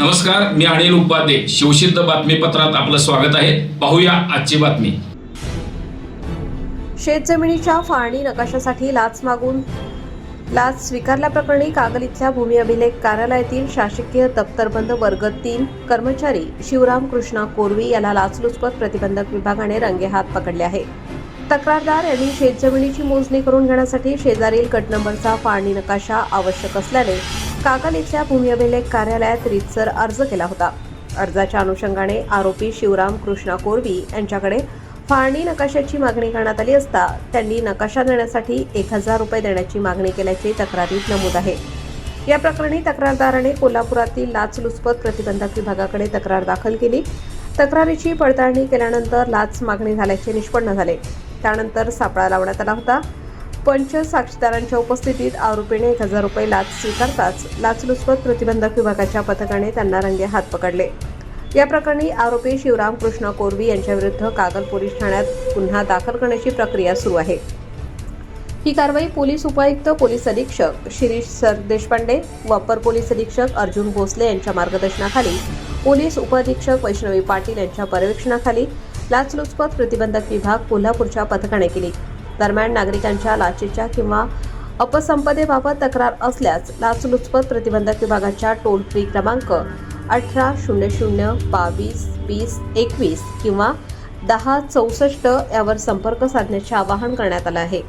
नमस्कार मी अनिल उपाध्ये. शिवसिद्ध बातमीपत्रात आपलं स्वागत आहे. पाहूया आजची बातमी. शेतजमिनीच्या फाळणी नकाशासाठी लाच मागून लाच स्वीकारल्याप्रकरणी कागल इथल्या भूमी अभिलेख कार्यालयातील शासकीय दप्तरबंद वर्ग तीन. कर्मचारी शिवराम कृष्णा कोरवी याला लाचलुचपत प्रतिबंधक विभागाने रंगेहात पकडले आहे. तक्रारदार यांनी शेतजमिनीची मोजणी करून घेण्यासाठी शेजारील गट नंबरचा फाळणी नकाशा आवश्यक असल्याने कागल इथल्या भूमी अभिलेख कार्यालयात रितसर अर्ज केला होता. अर्जाच्या अनुषंगाने आरोपी शिवराम कृष्णा कोरवी यांच्याकडे फाळणी नकाशाची मागणी करण्यात आली असता त्यांनी नकाशा देण्यासाठी एक हजार रुपये देण्याची मागणी केल्याची तक्रारीत नमूद आहे. या प्रकरणी तक्रारदाराने कोल्हापुरातील लाचलुचपत प्रतिबंधक विभागाकडे तक्रार दाखल केली. तक्रारीची पडताळणी केल्यानंतर लाच मागणी झाल्याचे निष्पन्न झाले. त्यानंतर सापळा लावण्यात आला होता. पंच साक्षीदारांच्या उपस्थितीत आरोपीने एक हजार रुपये लाच स्वीकारताच लाचलुचपत प्रतिबंधक विभागाच्या पथकाने त्यांना रंगे हात पकडले. या प्रकरणी आरोपी शिवराम कृष्ण कोरवी यांच्याविरुद्ध कागल पोलीस ठाण्यात गुन्हा दाखल करण्याची प्रक्रिया सुरू आहे. ही कारवाई पोलीस उपायुक्त पोलीस अधीक्षक शिरीष सर देशपांडे व अपर पोलीस अधीक्षक अर्जुन भोसले यांच्या मार्गदर्शनाखाली पोलीस उपअधीक्षक वैष्णवी पाटील यांच्या पर्यवेक्षणाखाली लाचलुचपत प्रतिबंधक विभाग कोल्हापूरच्या पथकाने केली. दरम्यान नागरिकांच्या लाचेच्या किंवा अपसंपदेबाबत तक्रार असल्यास लाचलुचपत प्रतिबंधक विभागाच्या टोल फ्री क्रमांक अठरा शून्य शून्य बावीस वीस एकवीस किंवा दहा चौसष्ट यावर संपर्क साधण्याचे आवाहन करण्यात आलं आहे.